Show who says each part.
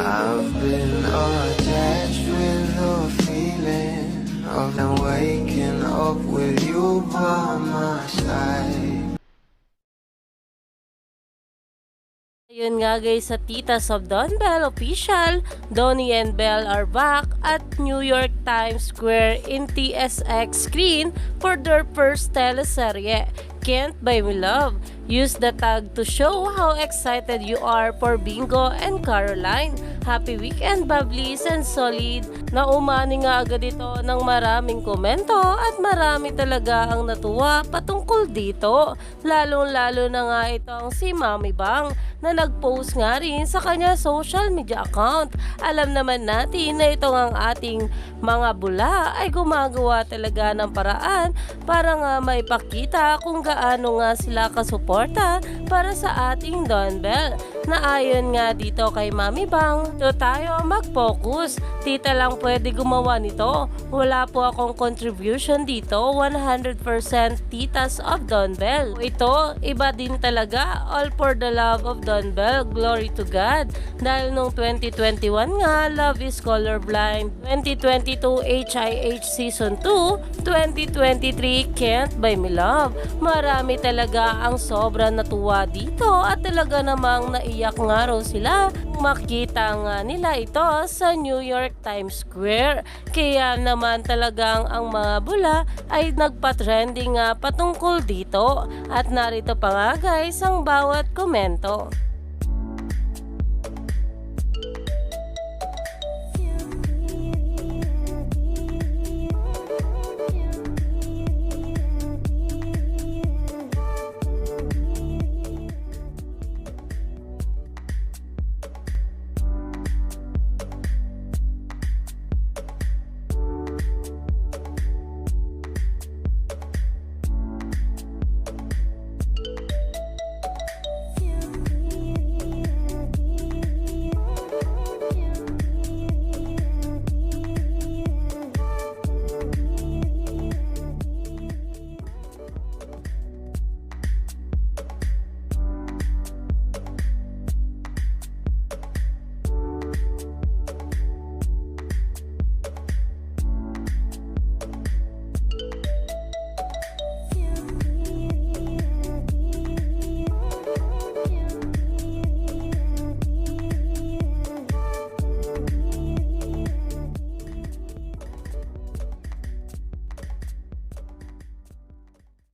Speaker 1: I've been attached with the feeling of them waking up with you by my side.
Speaker 2: Ayun nga guys sa Titas of Don Bell official, Donnie and Bell are back at New York Times Square in TSX screen for their first teleserye, Can't Buy Me Love. Use the tag to show how excited you are for Bingo and Caroline. Happy weekend, Bablis and Solid. Naumani nga agad ito ng maraming komento at marami talaga ang natuwa patungkol dito. Lalong-lalo na nga itong si Mami Bang na nag-post nga rin sa kanya social media account. Alam naman natin na ito ang ating mga bula ay gumagawa talaga ng paraan para nga maipakita kung gaano nga sila kasuporta para sa ating Don Bell. Na ayon nga dito kay Mami Bang, to tayo mag-focus. Tita lang pwede gumawa nito. Wala po akong contribution dito. 100% titas of Don Bell. Ito, iba din talaga. All for the love of Don Bell. Glory to God. Dahil nung 2021 nga, Love is Colorblind. 2022 HIH Season 2. 2023 Can't Buy Me Love. Marami talaga ang sobra natuwa dito at talaga namang naiyak nga raw sila makita nga nila ito sa New York Times Square. Kaya naman talagang ang mga bula ay nagpa-trending nga patungkol dito. At narito pa nga guys ang bawat komento.